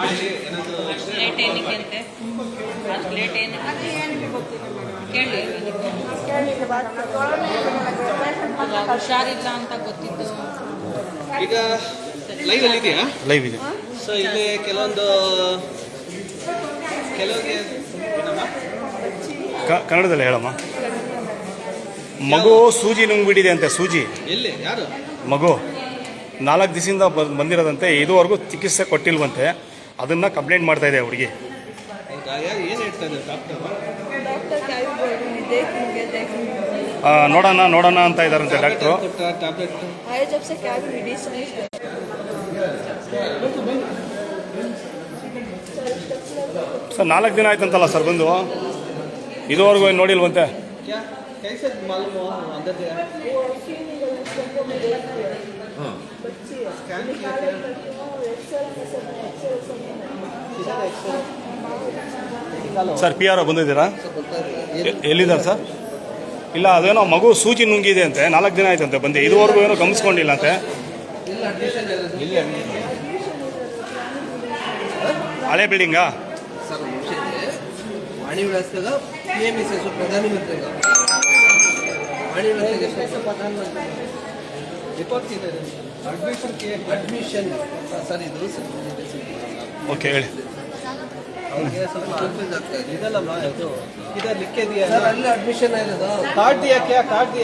Late ಏನಕ್ಕೆ ಅಂತೆ? ಅಷ್ಟು ಲೇಟ್ ಏನಕ್ಕೆ? ಕೇಳಿ. ಹುಷಾರಿಲ್ಲ ಅಂತ ಗೊತ್ತಿತ್ತು ಈಗ ಲೈವ್ ಅಲ್ಲಿ ಇದೆಯಾ? ಲೈವ್ ಇದೆ. ಸೊ ಇಲ್ಲಿ ಕೆಲವೊಂದು ಕೆಲವೊಂದು ಏನಮ್ಮ? ಕನ್ನಡದಲ್ಲಿ ಹೇಳಮ್ಮ. ಮಗು ಸೂಜಿ ನುಂಗ್ಬಿಟ್ಟಿದೆ ಅಂತೆ ಸೂಜಿ. ಎಲ್ಲಿ? ಯಾರು? ಮಗು. ನಾಲ್ಕು ದಿವಸದಿಂದ ಬಂದಿರೋದಂತೆ ಇದುವರೆಗೂ ಚಿಕಿತ್ಸೆ ಕೊಟ್ಟಿಲ್ವಂತೆ. ಅದನ್ನ ಕಂಪ್ಲೇಂಟ್ ಮಾಡ್ತಾ ಇದೆ ಹುಡುಗಿ ಹೌದಾ ಯಾರು ಏನು ಹೇಳ್ತಾ ಇದ್ದಾರೆ ಡಾಕ್ಟರ್ डॉक्टर क्या भी बोल रहे हैं देखेंगे देखेंगे ಆ, ನೋಡೋಣ ನೋಡೋಣ ಅಂತ ಇದಾರಂತೆ ಡಾಕ್ಟ್ರು ಕೊಟ್ಟ ಟ್ಯಾಬ್ಲೆಟ್ आए जब से क्या भी मेडिसिन ಸರ್ ನಾಲ್ಕು ದಿನ ಆಯ್ತಂತಲ್ಲ ಸರ್ ಬಂದು ಇದುವರೆಗೂ ಏನು ನೋಡಿಲ್ವಂತೆ क्या कैसे मालूम हुआ अंदर ಸರ್ ಪಿ ಆರ್ ಬಂದಿದ್ದೀರಾ? ಎಲ್ಲಿದ್ದಾರೆ ಸರ್? ಇಲ್ಲ, ಅದೇನೋ ಮಗು ಸೂಚಿ ನುಂಗಿದೆ ಅಂತೆ. ನಾಲ್ಕು ದಿನ ಆಯ್ತಂತೆ ಬಂದೆ. ಇದುವರೆಗೂ ಏನೋ ಗಮನಿಸ್ಕೊಂಡಿಲ್ಲ ಅಂತೆ. ಹಳೆ ಬಿಲ್ಡಿಂಗಾ ಪ್ರಧಾನಮಂತ್ರಿ ಅಡ್ಮಿಷನ್ ಸರ್ ಇದು ಓಕೆ ಹೇಳಿ ಅವ್ರಿಗೆ ಸ್ವಲ್ಪ ಇದು ಅಡ್ಮಿಷನ್ ಕಾರ್ಡ್ ಕಾರ್ಡ್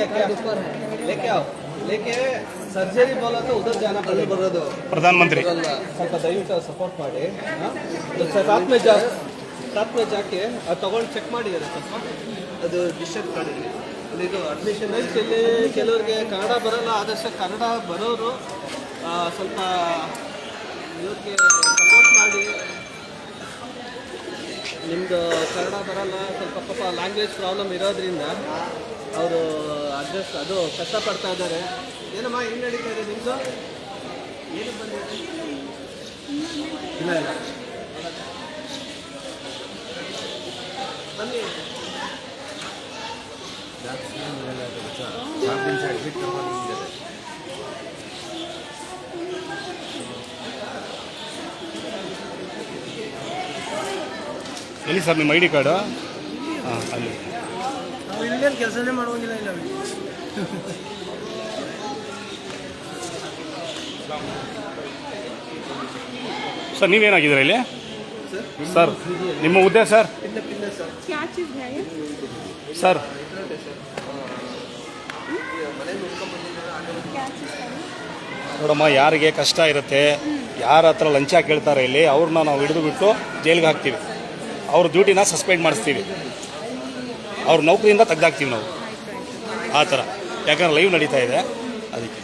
ಸರ್ಜರಿ ಬರೋದು. ಪ್ರಧಾನಮಂತ್ರಿ. ಸ್ವಲ್ಪ ಸಪೋರ್ಟ್ ಮಾಡಿ ಸಾತ್ಮೆ ಜಾಕೆ ಅದು ತಗೊಂಡು ಚೆಕ್ ಮಾಡಿದ್ದಾರೆ ಸ್ವಲ್ಪ. ಅದು ಡಿಸ್ಚಾರ್ಜ್ ಮಾಡಿದೆ ಇದು ಅಡ್ಮಿಷನ್ ಇಲ್ಲಿ ಕೆಲವರಿಗೆ ಕನ್ನಡ ಬರಲ್ಲ, ಆದಷ್ಟು ಕನ್ನಡ ಬರೋರು ಸ್ವಲ್ಪ ಇವ್ರಿಗೆ ಸಪೋರ್ಟ್ ಮಾಡಿ. ನಿಮ್ಮದು ಕನ್ನಡ ಬರಲ್ಲ, ಸ್ವಲ್ಪ ಪಾಪ ಲ್ಯಾಂಗ್ವೇಜ್ ಪ್ರಾಬ್ಲಮ್ ಇರೋದ್ರಿಂದ ಅವರು ಅಡ್ಜಸ್ಟ್ ಅದು ಕಷ್ಟಪಡ್ತಾ ಇದ್ದಾರೆ. ಏನಮ್ಮ ಹೆಂಗೆ ನಡೀತಾ ಇದೆ ನಿಮ್ಮದು ಏನು ಬಂದಿದೆ? ಇಲ್ಲ ಇಲ್ಲ. ಬನ್ನಿ. ಎಲ್ಲಿ ಸರ್ ನಿಮ್ಮ ಐ ಡಿ ಕಾರ್ಡು ಹಾಂ ಅಲ್ಲಿ. ನಾವು ಇಲ್ಲೇನು ಕೆಲಸನೇ ಮಾಡುವಂಗಿಲ್ಲ ಇಲ್ಲ ಸರ್ ನೀವೇನಾಗಿದ್ದೀರ ಇಲ್ಲಿ? ಸರ್ ನಿಮ್ಮ ಹುದ್ದೆ ಸರ್? ಸರ್. ನೋಡಮ್ಮ, ಯಾರಿಗೆ ಕಷ್ಟ ಇರುತ್ತೆ, ಯಾರ ಹತ್ರ ಲಂಚ ಕೇಳ್ತಾರೆ ಇಲ್ಲಿ, ಅವ್ರನ್ನ ನಾವು ಹಿಡಿದು ಬಿಟ್ಟು ಜೈಲಿಗೆ ಹಾಕ್ತೀವಿ. ಅವ್ರ ಡ್ಯೂಟಿನ ಸಸ್ಪೆಂಡ್ ಮಾಡಿಸ್ತೀವಿ. ಅವ್ರ ನೌಕರಿಯಿಂದ ತೆಗ್ದಾಕ್ತೀವಿ ನಾವು. ಆ ಥರ. ಯಾಕಂದ್ರೆ ಲೈವ್ ನಡೀತಾ ಇದೆ. ಅದಕ್ಕೆ.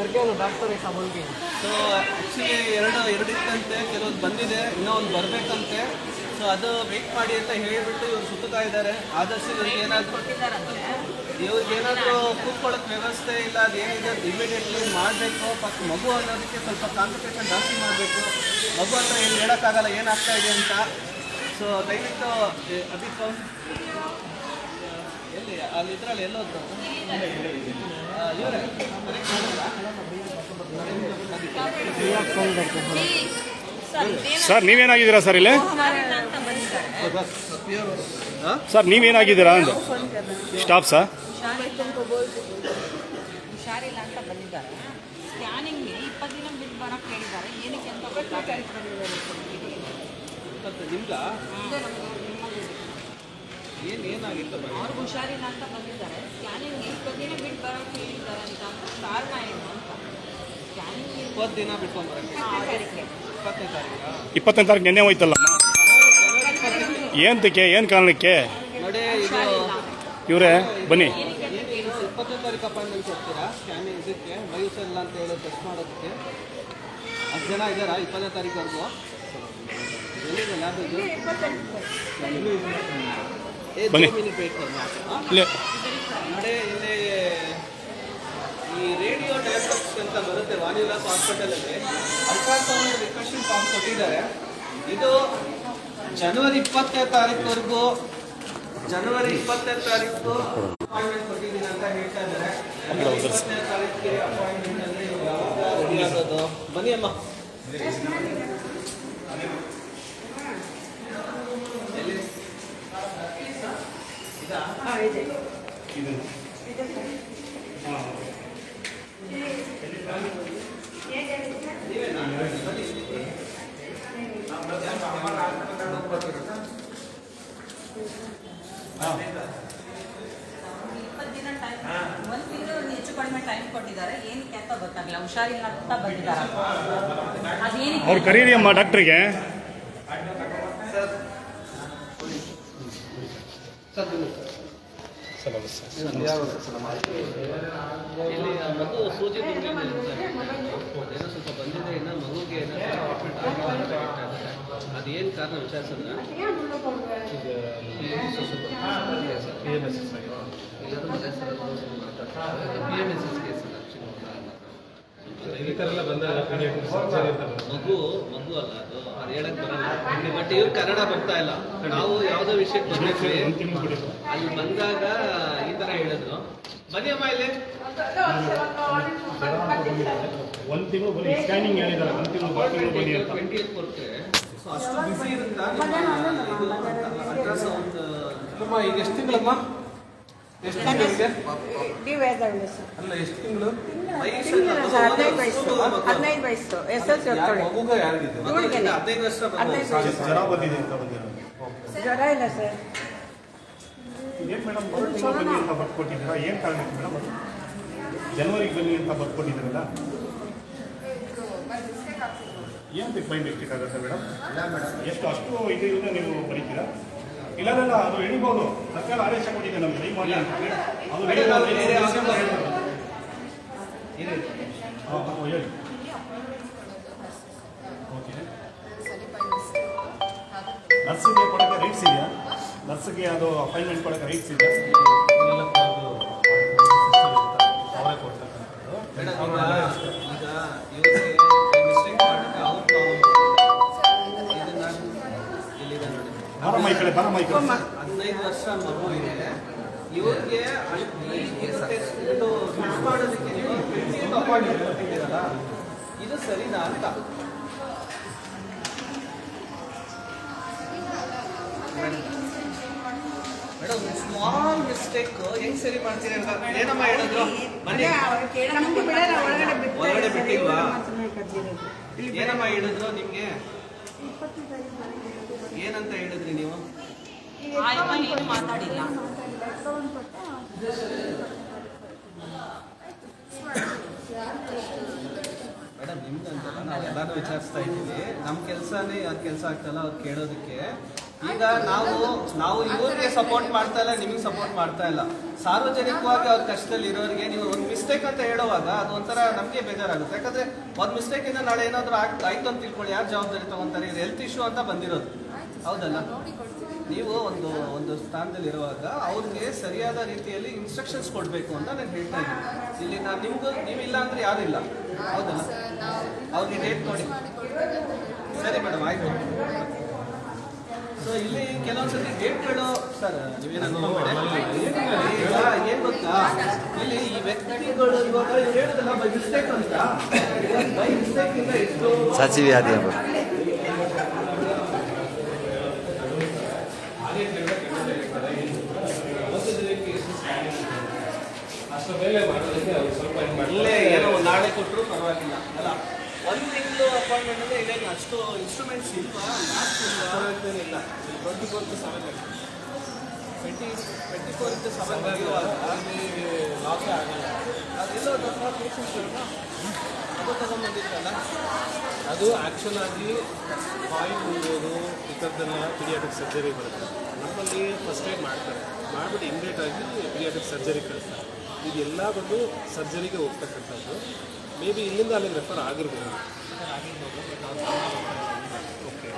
ಸರ್ಕೇನು ಡಾಕ್ಟರ್ ಈ ಹೋಗಿದ್ದೀನಿ ಸೊ ಆ್ಯಕ್ಚುಲಿ ಎರಡು ಎರಡು ಇತ್ತಂತೆ ಕೆಲವೊಂದು ಬಂದಿದೆ ಇನ್ನೂ ಒಂದು ಬರಬೇಕಂತೆ. ಸೊ ಅದು ವೆಯ್ಟ್ ಮಾಡಿ ಅಂತ ಹೇಳಿಬಿಟ್ಟು ಇವ್ರು ಸುತ್ತಾ ಇದ್ದಾರೆ. ಆದಷ್ಟು ಇವ್ರಿಗೆ ಏನಾದರೂ ಇವ್ರಿಗೆ ಏನಾದರೂ ಕೂತ್ಕೊಳ್ಳೋಕೆ ವ್ಯವಸ್ಥೆ ಇಲ್ಲ ಅದು ಏನಿದೆ ಅದು ಇಮಿಡಿಯೇಟ್ಲಿ ಮಾಡಬೇಕು. ಫಸ್ಟ್ ಮಗು ಅನ್ನೋದಕ್ಕೆ ಸ್ವಲ್ಪ ಕಾನ್ಸಂಟ್ರೇಷನ್ ಜಾಸ್ತಿ ಮಾಡಬೇಕು. ಮಗು ಹತ್ರ ಏನು ಹೇಳೋಕ್ಕಾಗಲ್ಲ ಏನಾಗ್ತಾ ಇದೆ ಅಂತ. ಸೊ ದಯವಿಟ್ಟು ಅದಕ್ಕೆ ಅಲ್ಲಿ ಇದ್ರಲ್ಲಿ ಎಲ್ಲೋದ್ರು ಸರ್ ನೀವೇನಾಗಿದ್ದೀರಾ ಸರ್ ಇಲ್ಲಿ? ಸರ್ ನೀವೇನಾಗಿದ್ದೀರಾ ಅಂದೆ? Staff sir? ಹುಷಾರಿಲ್ಲ ಅಂತ ಬಂದಿದ್ದಾರೆ ಸ್ಕ್ಯಾನಿಂಗ್ಗೆ ಇಪ್ಪತ್ತು ದಿನ ಬಿಟ್ಟು ಬರೋಕ್ಕೆ ಹೇಳಿದ್ದಾರೆ ಏನಕ್ಕೆ ಅಂತ ಗೊತ್ತಾಗ್ತಿಲ್ಲ. ಮತ್ತೆ ನಿಮ್ಗ? ಏನು ಏನಾಗಿತ್ತು ಬನ್ನಿ. ಅವ್ರಿಗೆ ಹುಷಾರಿಲ್ಲ ಅಂತ ಬಂದಿದ್ದಾರೆ. ಸ್ಕ್ಯಾನಿಂಗ್ ಇಪ್ಪತ್ತು ದಿನ ಬಿಟ್ಟು ಬರೋಕ್ಕೆ ಹೇಳಿದ್ದಾರೆ ಅಂತ ಕಾರಣ ಏನು ಅಂತ. ಸ್ಕ್ಯಾನಿಂಗ್ ಇಪ್ಪತ್ತು ದಿನ ಬಿಟ್ಕೊಂಡ್ಬರಕ್ಕೆ ತಾರೀಕಿಗೆ ಇಪ್ಪತ್ತನೇ ತಾರೀಕು. ಇಪ್ಪತ್ತನೇ ತಾರೀಕು? ನೆನ್ನೆ ಹೋಯ್ತಲ್ಲ? ಏಂತಕ್ಕೆ ಏನು ಕಾರಣಕ್ಕೆ? ನೋಡಿ ಇದು ಇವರೇ ಬನ್ನಿ. ಇಪ್ಪತ್ತನೇ ತಾರೀಕು ಅಪಾಯಿಂಟ್ಮೆಂಟ್ ಕೊಡ್ತೀರಾ ಸ್ಕ್ಯಾನಿಂಗ್ ಇದಕ್ಕೆ ವಯಸ್ಸೆಲ್ಲ ಅಂತ ಹೇಳಿ ಟೆಸ್ಟ್ ಮಾಡೋದಕ್ಕೆ. ಹತ್ತು ಜನ ಇದ್ದಾರಾ ಇಪ್ಪತ್ತನೇ ತಾರೀಕು ಎಲ್ಲಿದೆ? ಲ್ಯಾಬ್ ಇದು? ಬನ್ನಿ. ಇಲ್ಲೇ. ಈ ರೇಡಿಯೋ ಡಯಾಗ್ನೋಸ್ಟಿಕ್ಸ್ ಅಂತ ಬರುತ್ತೆ ವಾಣಿವಿಲಾಸ್ ಹಾಸ್ಪಿಟಲಲ್ಲಿ ಅಲ್ಟ್ರಾಸೌಂಡ್ ರಿಕ್ವೆಷನ್ ಫಾರ್ಮ್ ಕೊಟ್ಟಿದ್ದಾರೆ. ಇದು ಜನವರಿ ಇಪ್ಪತ್ತನೇ ತಾರೀಕುವರೆಗೂ ಜನವರಿ ಇಪ್ಪತ್ತನೇ ತಾರೀಕು ಅಪಾಯಿಂಟ್ಮೆಂಟ್ ಕೊಟ್ಟಿದ್ದೀನಿ ಅಂತ ಹೇಳ್ತಾ ಇದ್ದಾರೆ. ಇಪ್ಪತ್ತನೇ ತಾರೀಕಿಗೆ ಅಪಾಯಿಂಟ್ಮೆಂಟ್ ಅಂದ್ರೆ ಇವ್ರು ಯಾವಾಗ ಬನ್ನಿ ಅಮ್ಮ ಎಲ್ಲಿ? ಇದಾ? ಇಪ್ಪತ್ತು ದಿನ ಟೈಮ್ ಒಂದು ತಿಂಗಳು ಹೆಚ್ಚು ಕಡಿಮೆ ಟೈಮ್ ಕೊಟ್ಟಿದ್ದಾರೆ. ಏನಕ್ಕೆ ಅಂತ ಗೊತ್ತಾಗಲ್ಲ ಹುಷಾರಿಲ್ಲ ಅಂತ ಬಂದಿದ್ದಾರೆ ಅದೇನಕ್ಕೆ? ಅವ್ರು ಕರೀರಿ ಅಮ್ಮ ಡಾಕ್ಟ್ರಿಗೆ. ಇಲ್ಲಿ ಆ ಮಗು ಸೂಜಿ. ಏನೋ ಸ್ವಲ್ಪ ಬಂದಿದೆ ಇನ್ನು ಮಗುಗೆ ಅದೇನು ಕಾರಣ ವಿಚಾರಿಸಿದ್ರ ಎಲ್ಲರೂ ಮನೆ ಸರ್ ಮಾತಾಡ್ತಾರೆ P M S S case ಮಗು ಮಗು ಅಲ್ಲ ಅದು ಅದು ಹೇಳಕ್ ಬರಲ್ಲ. ಬಟ್ ಇವ್ರು ಕನ್ನಡ ಬರ್ತಾ ಇಲ್ಲ. ನಾವು ಯಾವ್ದೋ ವಿಷಯಕ್ಕೆ ಬಂದಿದ್ವಿ ಅಲ್ಲಿ ಬಂದಾಗ ಈ ತರ ಹೇಳಿದ್ರು. ಬನ್ನಿ ಅಮ್ಮ ಇಲ್ಲಿ. ಒಂದ್ ತಿಂಗಳು ಬನ್ನಿ ಸ್ಕ್ಯಾನಿಂಗ್ ಹೇಳಿದ್ದಾರೆ ಒಂದು ತಿಂಗಳು ಬನ್ನಿ ಅಂತ. ಟ್ವೆಂಟಿ ಕೊಟ್ಟರೆ ಸೊ ಅಷ್ಟು ಬಿಸಿ ಇರುತ್ತಾ? ಅಡ್ರೆಸ್ ಒಂದು ಅಮ್ಮ ಈಗ ಎಷ್ಟು ತಿಂಗಳಮ್ಮ? ಎಷ್ಟು ತಿಂಗಳಿಗೆ? ಅಲ್ಲ ಎಷ್ಟು ತಿಂಗಳು? ಹದಿನೈದು ವಯಸ್ಸು. ಎಸ್ ಎಲ್ ಸಿ ಜ್ವರ ಬಂದಿದೆ ಅಂತ ಬಂದಿರೋದು. ಜ್ವರ ಇಲ್ಲ ಸರ್. ಏನು ಮೇಡಮ್ ಬನ್ನಿ ಅಂತ ಬರ್ಕೊಟ್ಟಿದ್ದೀರಾ ಏನು ಕಾರಣಕ್ಕೆ ಮೇಡಮ್ ಜನವರಿಗೆ ಬನ್ನಿ ಅಂತ ಬರ್ಕೊಟ್ಟಿದ್ದೀರಲ್ಲ ಏನು ಬೈ ಮಿಸ್ಟೇಕ್ ಆಗುತ್ತೆ ಮೇಡಮ್. ಎಷ್ಟು ಅಷ್ಟು ಇದು ನೀವು ಬರೀತೀರಾ? ಇಲ್ಲದಲ್ಲ ಅದು ಹಿಡಿಬೋದು. ಸರ್ಕಾರ ಆದೇಶ ಕೊಟ್ಟಿದೆ ನಮ್ಗೆ. ದಯ ಮಾಡಿ ಅಂತ ಹೇಳಿ. ಅದು ಹೇಳಿ. ಓಕೆ. ನರ್ಸಿಗೆ ಕೊಡೋಕ್ಕೆ ರೈಟ್ಸ್ ಇದೆಯಾ? ನರ್ಸಿಗೆ ಅದು ಅಪಾಯಿಂಟ್ಮೆಂಟ್ ಕೊಡಕ್ಕೆ ರೈಟ್ಸ್ ಇದೆ ಅವರೇ ಕೊಡ್ತಕ್ಕಂಥದ್ದು. ಈಗ ಈ ಕಡೆ ಮೈಕ ಈ ಕಡೆ ಹದಿನೈದು ವರ್ಷ ಮಗು ಇದೆ. ಇವ್ರಿಗೆ ಇದು ಮಾಡೋದಕ್ಕೆ ನೀವು ಅಪಾಯಿಂಟ್ಮೆಂಟ್ ಕೊಟ್ಟಿದ್ದೀರಲ್ಲ ಇದು ಸರಿನಾ ಅಂತ. ಮೇಡಮ್ ಸ್ಮಾಲ್ ಮಿಸ್ಟೇಕ್ ಹೆಂಗ್ ಸರಿ ಮಾಡ್ತೀರಿ ಅಂತ ಏನಮ್ಮ ಹೇಳಿದ್ರು? ಮನೆ ಒಳಗಡೆ ಬಿಟ್ಟು ಒಳಗಡೆ ಬಿಟ್ಟಿಲ್ವಾ? ಏನಮ್ಮ ಹೇಳಿದ್ರು ನಿಮ್ಗೆ? ಏನಂತ ಹೇಳಿದ್ರಿ ನೀವು? ಮಾತಾಡಿಲ್ಲ ಮೇಡಮ್ ನಿಮ್ದಂತಲ್ಲ ನಾವು ಎಲ್ಲಾನು ವಿಚಾರಿಸ್ತಾ ಇದ್ದೀವಿ. ನಮ್ಮ ಕೆಲಸನೇ ಯಾರ ಕೆಲಸ ಆಗ್ತಲ್ಲ ಅವ್ರು ಕೇಳೋದಕ್ಕೆ. ಈಗ ನಾವು ನಾವು ಇವ್ರಿಗೆ ಸಪೋರ್ಟ್ ಮಾಡ್ತಾ ಇಲ್ಲ, ನಿಮಗೆ ಸಪೋರ್ಟ್ ಮಾಡ್ತಾ ಇಲ್ಲ. ಸಾರ್ವಜನಿಕವಾಗಿ ಅವ್ರ ಕಷ್ಟದಲ್ಲಿ ಇರೋರಿಗೆ ನೀವು ಒಂದು ಮಿಸ್ಟೇಕ್ ಅಂತ ಹೇಳುವಾಗ ಅದು ಒಂಥರ ನಮಗೆ ಬೇಜಾರಾಗುತ್ತೆ. ಯಾಕಂದ್ರೆ ಒಂದು ಮಿಸ್ಟೇಕ್ ಇಂದ ನಾಳೆ ಏನಾದರೂ ಆಯ್ತು ಅಂತ ತಿಳ್ಕೊಳ್ಳಿ, ಯಾರು ಜವಾಬ್ದಾರಿ ತಗೊಂತಾರೆ, ಇದು ಹೆಲ್ತ್ ಇಶ್ಯೂ ಅಂತ ಬಂದಿರೋದು. ಹೌದಲ್ಲ? ನೀವು ಒಂದು ಒಂದು ಸ್ಥಾನದಲ್ಲಿ ಇರುವಾಗ ಅವ್ರಿಗೆ ಸರಿಯಾದ ರೀತಿಯಲ್ಲಿ ಇನ್ಸ್ಟ್ರಕ್ಷನ್ಸ್ ಕೊಡಬೇಕು ಅಂತ ನಾನು ಹೇಳ್ತಾ ಇದ್ದೀನಿ. ಇಲ್ಲಿ ನಾನು ನಿಮ್ಗೂ ನೀವಿಲ್ಲ ಅಂದ್ರೆ ಯಾರು ಇಲ್ಲ. ಹೌದಲ್ಲ? ಅವ್ರಿಗೆ ಡೇಟ್ ನೋಡಿ. ಸರಿ ಮೇಡಮ್ ಆಯ್ತು. ಸೊ ಇಲ್ಲಿ ಕೆಲವೊಂದ್ಸತಿ ಡೇಟ್ಗಳು ಸರ್ ನೀವೇನು ಏನ್ ಗೊತ್ತಾ? ಇಲ್ಲಿ ಈ ವ್ಯಕ್ತಿಗಳು ಇವಾಗ ಹೇಳುದಲ್ಲ ಬೈ ಮಿಸ್ಟೇಕ್ ಅಂತ. ಬೈ ಮಿಸ್ಟೇಕ್ ಇಂದ ಎಷ್ಟು ಸಚಿವಿ ಆದಿ ಎಂಬ ಇಲ್ಲೇ ಏನೋ ಒಂದು ನಾಳೆ ಕೊಟ್ಟರು ಪರವಾಗಿಲ್ಲ. ಅಲ್ಲ, ಒಂದು ತಿಂಗಳು ಅಪಾಯಿಂಟ್ಮೆಂಟ್ ಅಂದ್ರೆ ಇಲ್ಲ ಅಷ್ಟು ಇನ್ಸ್ಟ್ರೂಮೆಂಟ್ಸ್ ಇಲ್ವಾ? ಇಲ್ವಾ? ಇಲ್ಲ. Twenty four to seven twenty twenty four into seven ಬರೆಯುವಾಗ ಲಾಸೇ ಆಗಲ್ಲ. ಅದೆಲ್ಲ ನಮ್ಮ ಪೇಷಂಟ್ಗಳನ್ನ ಅದು ತಗೊಂಡ್ಬಂದಿದ್ದಲ್ಲ ಅದು ಆ್ಯಕ್ಷನ್ ಆಗಿ ಪಾಯಿಂಟ್ ಮುಗಿಯೋದು ಈ ಥರದ್ದೆಲ್ಲ ಪಿಡಿಯಾಟಿಕ್ ಸರ್ಜರಿ ಬರುತ್ತೆ. ನಮ್ಮಲ್ಲಿ ಫಸ್ಟ್ ಏಡ್ ಮಾಡ್ತಾರೆ. ಮಾಡಿಬಿಟ್ಟು ಇಮ್ಮಿಡಿಯೇಟ್ ಆಗಿ ಪಿಡಿಯಾಟಿಕ್ ಸರ್ಜರಿ ಕಳಿಸ್ತಾರೆ. ಇದೆಲ್ಲ ಬಂದು ಸರ್ಜರಿಗೆ ಹೋಗ್ತಕ್ಕಂಥದ್ದು. ಮೇ ಬಿ ಇಲ್ಲಿಂದ ಅಲ್ಲಿಗೆ ರೆಫರ್ ಆಗಿರ್ಬೋದು.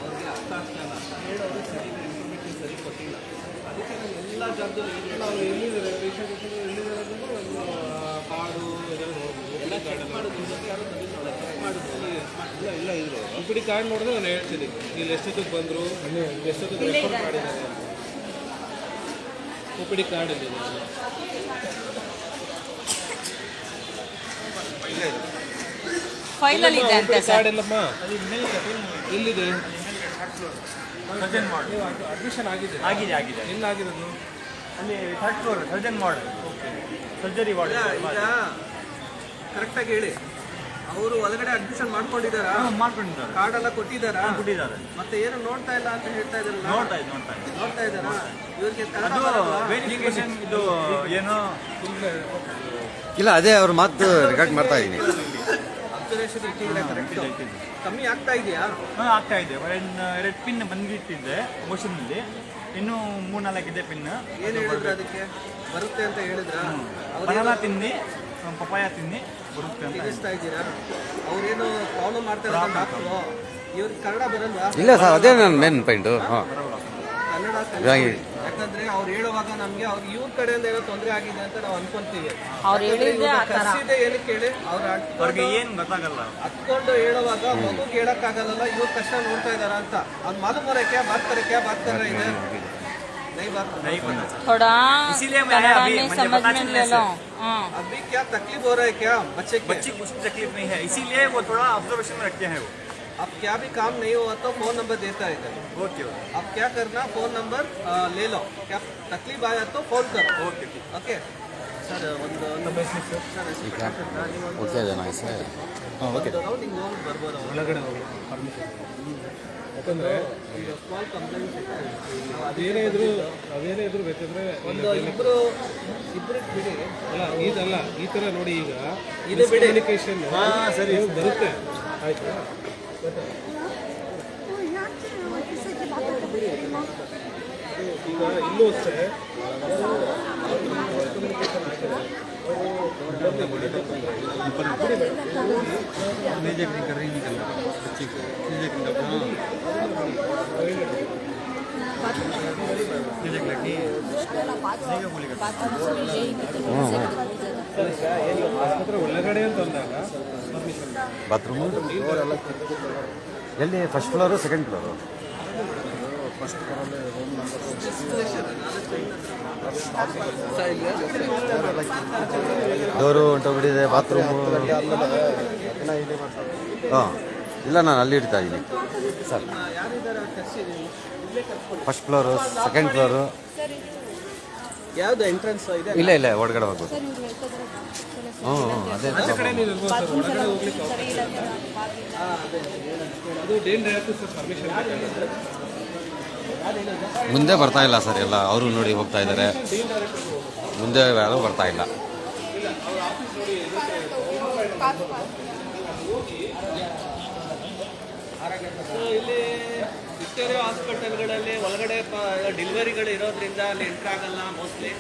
ಅವ್ರಿಗೆ ಅರ್ಥ ಆಗ್ತಾ ಇಲ್ಲ ಹೇಳೋದು ಸರಿ ಇನ್ಫಾರ್ಮೇಟಿವ್ ಸರಿ ಎಲ್ಲ ಜಾಗದಲ್ಲೂ. ನಾವು ಎಲ್ಲಿದ್ದಾರೆ ಎಲ್ಲಿದ್ದಾರೆ ಇದೆಲ್ಲ ನೋಡ್ಬೋದು ಚೆಕ್ ಯಾರೋ ಚೆಕ್ ಇಲ್ಲ ಇಲ್ಲ ಇದ್ರು. ಕಾರ್ಡ್ ನೋಡಿದ್ರೆ ನಾನು ಹೇಳ್ತೀನಿ. ಇಲ್ಲಿ ಎಷ್ಟೊತ್ತಿಗೆ ಬಂದರು? ಎಷ್ಟೊತ್ತಿಗೆ ರೆಫರ್ ಮಾಡಿದ್ದಾರೆ ಕಾರ್ಡ್ ಇದೆ ಫೈಲಲ್ಲಿ ಇದೆ ಅಂತ ಸರ್. ಎಲ್ಲಿದೆ ಅಡ್ಮಿಷನ್ ಆಗಿದೆ. ಆಗಿದೆ ಆಗಿದೆ. ಎಲ್ಲಾಗಿರೋದು? ಅಲ್ಲಿ third floor surgeon ward surgery ward ಕರೆಕ್ಟಾಗಿ ಹೇಳಿ. ಅವರು ಒಳಗಡೆ ಅಡ್ಮಿಷನ್ ಮಾಡ್ಕೊಂಡಿದ್ದಾರಾ? ಮಾಡ್ಕೊಂಡಿದ್ದಾರೆ. ಕಾರ್ಡ್ ಎಲ್ಲ ಕೊಟ್ಟಿದ್ದಾರಾ? ಕೊಟ್ಟಿದ್ದಾರೆ. ಮತ್ತೆ ಏನು ನೋಡ್ತಾ ಇಲ್ಲ ಅಂತ ಹೇಳ್ತಾ ಇದ್ರಲ್ಲ ನೋಡ್ತಾ ಇದ್ ನೋಡ್ತಾ ಇದ್ದು ನೋಡ್ತಾ ಇದ್ದಾರಾ? ಇವ್ರಿಗೆ? ವೆರಿಫಿಕೇಶನ್ ಇದು ಏನು? ಇಲ್ಲ ಅದೇ ಅವ್ರ ಮಾತು ರೆಕಾರ್ಡ್ ಮಾಡ್ತಾ ಇದ್ದೀನಿ ಅಬ್ಸರ್ವೇಷನ್ ಇಟ್ಟಿದ್ರೆ ಕರೆಕ್ಟ್ ಕಮ್ಮಿ ಆಗ್ತಾ ಇದೆಯಾ? ಹಾ, ಆಗ್ತಾ ಇದೆ. ಎರಡು ಪಿನ್ ಬಂದಿಟ್ಟಿದ್ದೆ ಮೋಷನಲ್ಲಿ ಇನ್ನೂ ಮೂರು ಇದೆ ಪಿನ್ ಏನು ಹೇಳಿದ್ರು ಅದಕ್ಕೆ? ಬರುತ್ತೆ ಅಂತ ಹೇಳಿದ್ರ? ಬನಾನಾ ತಿನ್ನಿ ಪಪಾಯ ತಿನ್ನಿ ಬರುತ್ತೆ ಅಂತ ತಿಳಿಸ್ತಾ ಇದ್ದೀರಾ? ಅವ್ರೇನು ಪ್ರಾಬ್ಲಮ್ ಮಾಡ್ತಾರೆ ಡಾಕ್ಟ್ರು ಇವ್ರಿಗೆ ಕನ್ನಡ ಬರಲ್ವಾ? ಇಲ್ಲ ಸರ್ ಅದೇ ನನ್ನ ಮೇನ್ ಪಾಯಿಂಟು ಹಾಂ. ಕನ್ನಡ ಯಾಕಂದ್ರೆ ಅವ್ರು ಹೇಳುವಾಗ ನಮ್ಗೆ ಅವ್ರ ಇವ್ರ ಕಡೆಯಿಂದ ಏನೋ ತೊಂದರೆ ಆಗಿದೆ ಅಂತ ನಾವು ಅನ್ಕೊಂತೀವಿ ಅವ್ರು ಹೇಳಿದ್ದೆ ಆ ಥರ ಕರ್ಸಿದೆ ಏನಕ್ಕೆ ಹೇಳಿ ಅವ್ರು ಅವ್ರಿಗೆ ಏನು ಗೊತ್ತಾಗಲ್ಲ ಹತ್ಕೊಂಡು ಹೇಳುವಾಗ ಮಗುಗೆ ಹೇಳಕ್ಕಾಗಲ್ಲ ಇವ್ರು ಕಷ್ಟ ನೋಡ್ತಾ ಇದಾರ ಅಂತ ಅವ್ನು ಮಾಲೂಮ್ हो रहा है क्या बात करे क्या बात कर रहे हैं नहीं बात नहीं पता सर थोड़ा इसीलिए मैं कन्नड़ा अभी में मुझे समझ पता में चलने ले से- लो हाँ अभी क्या तकलीफ हो रहा है क्या बच्चे के बच्ची कुछ तकलीफ नहीं है इसीलिए वो थोड़ा ऑब्जर्वेशन में रखते हैं वो अब क्या भी काम नहीं हुआ तो फोन नंबर देता है इधर ओके ओके अब क्या करना फोन नंबर आ, ले लो क्या तकलीफ आया तो फोन करो ओके ठीक ಓಕೆ ಸರ್ ಒಂದು ನಮ್ಮ ಹೆಸರು ಸರ್ ಓಕೆ ಅದೇ ನಾ ಹೆಸರು ಹಾಂ ಓಕೆ ರೌಂಡ್ ಹಿಂಗೆ ಹೋಗಿ ಬರ್ಬೋದು ಅವ್ರು. ಒಳಗಡೆ ಹೋಗಿ ಪರ್ಮಿಷನ್ ಯಾಕಂದ್ರೆ ಒಂದು ಸ್ಮಾಲ್ ಕಂಪ್ಲೇಂಟ್ ಅದೇನೇ ಇದ್ರು ಅದೇನೇ ಇದ್ರು ಬೇಕಂದ್ರೆ ಒಂದು ಇಬ್ರು ಇಬ್ರು ಬಿಡಿ ಅಲ್ಲ ಇದಲ್ಲ ಈ ತರ ನೋಡಿ ಈಗ ಇದು ಬಿಡಿ. ಕಮ್ಯುನಿಕೇಶನ್ ಸರಿ ಬರುತ್ತೆ ಆಯ್ತಾ ಈಗ ಇಲ್ಲೂ ಅಷ್ಟೇ ಆಸ್ಪತ್ರೆ ಒಳಗಡೆ ಅಂತ ಅಂದಾಗ ಪರ್ಮಿಷನ್ ಬಾತ್ರೂಮು ಎಲ್ಲಿ first floor second floor door ಹೊಂಟೋಗ್ಬಿಟ್ಟಿದೆ bathroom ಹಾಂ. ಇಲ್ಲ, ನಾನು ಅಲ್ಲಿ ಇಡ್ತಾ ಇದ್ದೀನಿ. Sir. First floor second floor ಯಾವ್ದು ಎಂಟ್ರೆನ್ಸ್ ಇದೆ ಇಲ್ಲ ಇಲ್ಲ ಹೊರಗಡೆ ಹೋಗ್ಬೋದು ಹ್ಞೂ ಹ್ಞೂ ಅದೇ ಅದು ಡೇನ್ ಡೈರೆಕ್ಟರ್ ಸರ್ ಪರ್ಮಿಷನ್ ಮುಂದೆ ಬರ್ತಾ ಇಲ್ಲ ಸರ್ ಎಲ್ಲ ಅವರು ನೋಡಿ ಹೋಗ್ತಾ ಇದ್ದಾರೆ. ಮುಂದೆ ಯಾರು ಬರ್ತಾ ಇಲ್ಲ. ಸೊ ಇಲ್ಲಿ ವಿಕ್ಟೋರಿಯಾ ಹಾಸ್ಪಿಟಲ್ಗಳಲ್ಲಿ ಒಳಗಡೆ ಡೆಲಿವರಿಗಳು ಇರೋದ್ರಿಂದ ಅಲ್ಲಿ ಎಂಟ್ರ್ ಆಗಲ್ಲ ಮೋಸ್ಟ್ಲಿ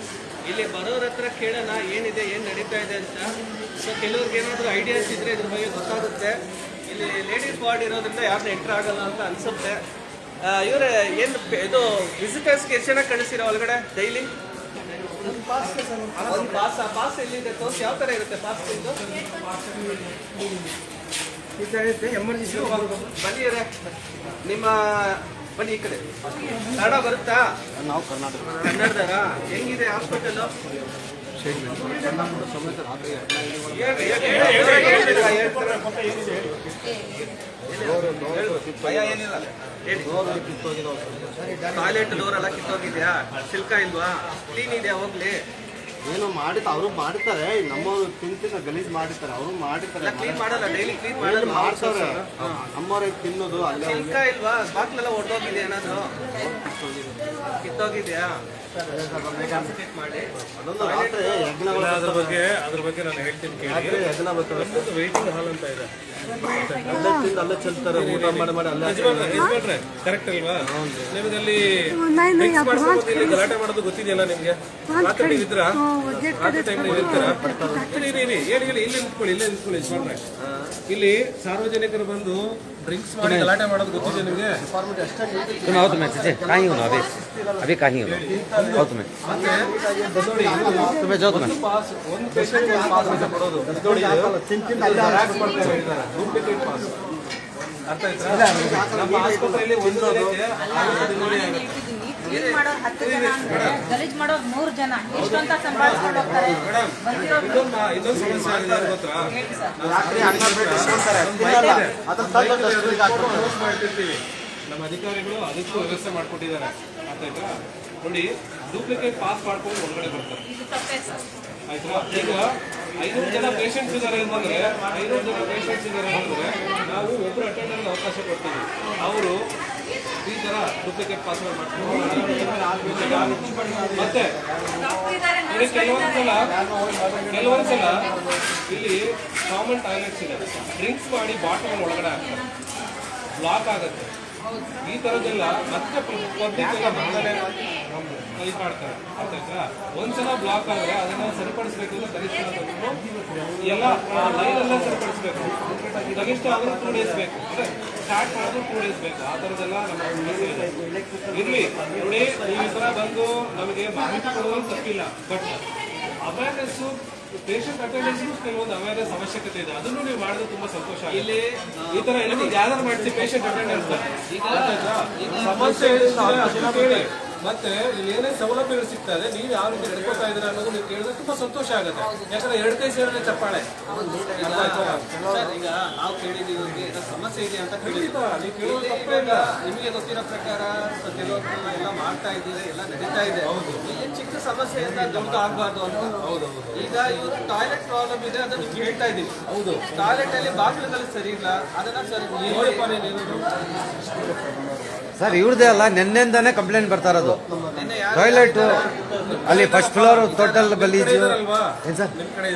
ಇಲ್ಲಿ ಬರೋರ ಹತ್ರ ಕೇಳೋಣ ಏನಿದೆ ಏನು ನಡೀತಾ ಇದೆ ಅಂತ. ಸೊ ಕೆಲವ್ರಿಗೆ ಏನಾದರೂ ಐಡಿಯಾಸ್ ಇದ್ರೆ ಇದ್ರ ಬಗ್ಗೆ ಗೊತ್ತಾಗುತ್ತೆ. ಇಲ್ಲಿ ಲೇಡೀಸ್ ವಾರ್ಡ್ ಇರೋದ್ರಿಂದ ಯಾರನ್ನ ಎಂಟ್ರ್ ಆಗಲ್ಲ ಅಂತ ಅನ್ಸುತ್ತೆ. ಇವರೇ ಏನು ಇದು ವಿಸಿಟರ್ಸ್ಗೆ ಎಷ್ಟು ಜನ ಕಳಿಸಿರೋ ಒಳಗಡೆ ಡೈಲಿ ಪಾಸ್ ಪಾಸ್ ಎಲ್ಲಿದೆ ತೋರ್ಸ್. ಯಾವ ಥರ ಇರುತ್ತೆ ಪಾಸ್ ಇದು ಎಮರ್ಜೆನ್ಸಿ ಬನ್ನಿ. ನಿಮ್ಮ ಬನ್ನಿ ಈ ಕಡೆ ಕನ್ನಡ ಬರುತ್ತಾ ನಾವು ಕರ್ನಾಟಕ ಕನ್ನಡದಾರ ಹೆಂಗಿದೆ ಹಾಸ್ಪಿಟಲ್ ಟಾಯ್ಲೆಟ್ ಡೋರ್ ಎಲ್ಲ ಕಿತ್ತೋಗಿದ್ಯಾ ಸಿಲ್ಕ ಇಲ್ವಾ ಕ್ಲೀನ್ ಇದೆಯಾ ಹೋಗ್ಲಿ ಏನು ಮಾಡಿತ ಅವರು ಮಾಡ್ತಾರೆ ನಮ್ಮವರು ತಿಂತಿನ ಗಲೀಜ್ ಮಾಡಿರ್ತಾರೆ ಅವರು ಮಾಡಿರ್ತಾರೆ. ಕ್ಲೀನ್ ಮಾಡಲ್ಲ ಡೈಲಿ ಕ್ಲೀನ್ ಮಾಡಲ್ಲ ಮಾಡ್ತಾರೆ? ನಮ್ಮವ್ರೆ ತಿನ್ನೋದು ಅಲ್ಲೇ ಇಲ್ವಾ? ಬಾಕ್ಲೆಲ್ಲ ಹೊಡೆದೋಗಿದೆ ಏನಾದ್ರು? ಕಿತ್ತೋಗಿದ್ಯಾ? ಅದ್ರ ಬಗ್ಗೆ ಅದ್ರ ಬಗ್ಗೆ ನಾನು ಹೇಳ್ತೀನಿ ಕೇಳಿ. ವೇಟಿಂಗ್ ಹಾಲ್ ಅಂತ ಇದೆ. ಅಲ್ಲೇ ತಿಂದು ಅಲ್ಲೇ ಚೆಲ್ತಾರೆ ಊಟ ಮಾಡಿ ಮಾಡಿ ಅಲ್ಲೇ ಕರೆಕ್ಟ್ ಅಲ್ವಾ? ಗಲಾಟೆ ಮಾಡೋದು ಗೊತ್ತಿದೆಯಲ್ಲ ನಿಮ್ಗೆ? ರಾತ್ರಿ ನೀವು ಇದ್ರಾ ರಾತ್ರಿ ಟೈಮ್ ನೀವು ಇರ್ತೀರಾ ಇರಿ ಇರಿ ಇರಿ ಹೇಳಿ ಹೇಳಿ ಇಲ್ಲೇ ನಿಂತ್ಕೊಳ್ಳಿ ಇಲ್ಲೇ ನಿಂತ್ಕೊಳ್ಳಿ ಯಜಮಾನ್ರೆ ಇಲ್ಲಿ ಸಾರ್ವಜನಿಕರು ಬಂದು ಡ್ರಿಂಕ್ಸ್ ಮಾಡಿ ಗಲಾಟೆ ಮಾಡೋದು ಗೊತ್ತಿದೆ ನಿಮಗೆ तुम्हें आओ तुम्हें चीजें कहीं हो ना अभी अभी कहीं हो आओ तुम्हें ನೋಡಿ तुम्हें जाओ तुम्हें ಪಾಸ್ ಒಂದು ಪೇಷಂಟ್ ಪಾಸ್ ಅಂತ ಕೊಡೋದು ನೋಡಿ ಡೂಪ್ಲಿಕೇಟ್ ಪಾಸ್ ಅರ್ಥ ಆಯ್ತಾ ನಮ್ಮ ಆಸ್ಪತ್ರೆಯಲ್ಲಿ ಒಂದು ದಿನಕ್ಕೆ ಆರು ನೋಡಿ ಹೇಳ್ತಿದ್ದೀನಿ ಕ್ಲೀನ್ ಮಾಡೋರು ಹತ್ತು ಜನ ಅಂದ್ರೆ ಗಲೀಜ್ ಮಾಡೋರು ಮೂರು ಜನ. ಇಷ್ಟಂತ ಅಂತ ಸಂಭಾಳಿಸ್ಕೊಂಡು ಹೋಗ್ತಾರೆ? ಬಂದಿರೋರು ಹೇಳಿ ಸರ್. ರಾತ್ರಿ ಹನ್ನೆರಡು ಅದ್ರ ತಂದು ಡಸ್ಟ್ಬಿನ್ಗೆ ಯೂಸ್ ಮಾಡ್ತಿರ್ತೀವಿ. ನಮ್ಮ ಅಧಿಕಾರಿಗಳು ಅದಕ್ಕೂ ವ್ಯವಸ್ಥೆ ಮಾಡಿಕೊಟ್ಟಿದ್ದಾರೆ. ಆಯ್ತಾ? ನೋಡಿ ಡೂಪ್ಲಿಕೇಟ್ ಪಾಸ್ ಮಾಡ್ಕೊಂಡು ಒಳಗಡೆ ಬರ್ತಾರೆ. ಇದು ತಪ್ಪೇ ಸರ್. ಆಯ್ತಾ? ಈಗ ಐನೂರು ಜನ ಪೇಷಂಟ್ಸ್ ಇದ್ದಾರೆ ಅಂತಂದ್ರೆ ಐನೂರು ಜನ ಪೇಷಂಟ್ಸ್ ಇದ್ದಾರೆ ಅಂತಂದ್ರೆ ನಾವು ಒಬ್ಬರು ಅಟೆಂಡರ್ಗೆ ಅವಕಾಶ ಕೊಡ್ತೀವಿ. ಅವರು ಈ ತರ ಡೂಪ್ಲಿಕೇಟ್ ಪಾಸ್ ಮಾಡ್ಕೊಂಡು ಮತ್ತೆ ಕೆಲವೊಂದ್ಸಲ ಕೆಲವೊಂದ್ಸಲ ಇಲ್ಲಿ ಕಾಮನ್ ಟಾಯ್ಲೆಟ್ಸ್ ಇದೆ. ಡ್ರಿಂಕ್ಸ್ ಮಾಡಿ ಬಾಟಲ್ ಒಳಗಡೆ ಹಾಕ್ತಾರೆ. ಬ್ಲಾಕ್ ಆಗುತ್ತೆ. ಈ ಥರದ್ದೆಲ್ಲ ಮತ್ತೆ ಇದು ಮಾಡ್ತಾರೆ. ಆಯ್ತಾ ಒಂದ್ಸಲ ಬ್ಲಾಕ್ ಆದ್ರೆ ಅದನ್ನ ಸರಿಪಡಿಸ್ಬೇಕು ಕನಿಷ್ಠ ಎಲ್ಲ ಲೈನ್ ಎಲ್ಲ ಸರಿಪಡಿಸ್ಬೇಕು. ಕನಿಷ್ಠ ಆದ್ರೂ ಟೂ ಡೇಸ್ ಬೇಕು. ಸ್ಟಾರ್ಟ್ ಮಾಡಿದ್ರು ಟೂ ಡೇಸ್ ಬೇಕು. ಆ ಥರದ್ದೆಲ್ಲ ನಮ್ಮ ಇರ್ಲಿ, ನೋಡಿ ನೀವು ಈ ಥರ ಬಂದು ನಮಗೆ ಮಾಹಿತಿ ಕೊಡುವಂತ ತಪ್ಪಿಲ್ಲ. ಬಟ್ ಅವೇರ್ನೆಸ್ ಪೇಷಂಟ್ ಅಟೆಂಡೆನ್ಸ್ ಕೆಲವೊಂದು ಅವೇರ್ನೆಸ್ ಅವಶ್ಯಕತೆ ಇದೆ. ಅದನ್ನು ನೀವು ಮಾಡಿದ್ರೆ ತುಂಬಾ ಸಂತೋಷ ಇಲ್ಲಿ ಈ ತರ ಎಲ್ಲ ಗ್ಯಾದರ್ ಮಾಡ್ತೀವಿ ಪೇಷಂಟ್ ಅಟೆಂಡೆನ್ಸ್ ಸಮಸ್ಯೆ ಮತ್ತೆ ಇಲ್ಲಿ ಏನೇನು ಸೌಲಭ್ಯಗಳು ಸಿಗ್ತಾ ಇದೆ ನೀವು ಯಾವ ರೀತಿ ನಡ್ಕೋತಾ ಇದ್ದೀರಾ ಅನ್ನೋದು ನೀವು ಕೇಳಿದ್ರೆ ತುಂಬಾ ಸಂತೋಷ ಆಗುತ್ತೆ. ಯಾಕಂದ್ರೆ ಎರಡು ಕೈ ಸೇರಿದ್ರೆ ಚಪ್ಪಾಳೆ. ಈಗ ನಾವು ಕೇಳಿದೀವಿ ಸಮಸ್ಯೆ ಇದೆ ಅಂತ ಖಂಡಿತ, ನೀವು ಕೇಳೋದು ತಪ್ಪೇ ಇಲ್ಲ. ನಿಮಗೆ ಗೊತ್ತಿರೋ ಪ್ರಕಾರ ಕೆಲವೊಂದು ಎಲ್ಲ ಮಾಡ್ತಾ ಇದ್ದೀರಿ ಎಲ್ಲ ನಡೀತಾ ಇದೆ. ಹೌದು. ಚಿಕ್ಕ ಸಮಸ್ಯೆಯಿಂದ ದೊಡ್ಡ ಆಗ್ಬಾರ್ದು ಅಂತ. ಹೌದು ಈಗ ಇವರು ಟಾಯ್ಲೆಟ್ ಪ್ರಾಬ್ಲಮ್ ಇದೆ ಅದನ್ನು ನಿಮ್ಗೆ ಹೇಳ್ತಾ ಇದ್ದೀವಿ. ಹೌದು. ಟಾಯ್ಲೆಟ್ ಅಲ್ಲಿ ಬಾಗಿಲುಗಳು ಸರಿ ಇಲ್ಲ ಅದನ್ನ ಸರಿ ನೋಡಪ್ಪ ನೀನು. ಸರ್, ಇವ್ರದೇ ಅಲ್ಲ, ನಿನ್ನೆಯಿಂದಾನೆ ಕಂಪ್ಲೇಂಟ್ ಬರ್ತಾ ಇರೋದು. ಟಾಯ್ಲೆಟ್ ಅಲ್ಲಿ ಫಸ್ಟ್ ಫ್ಲೋರ್ ಟೋಟಲ್ ಗಲೀಜು? ಏನ್ ಸರ್?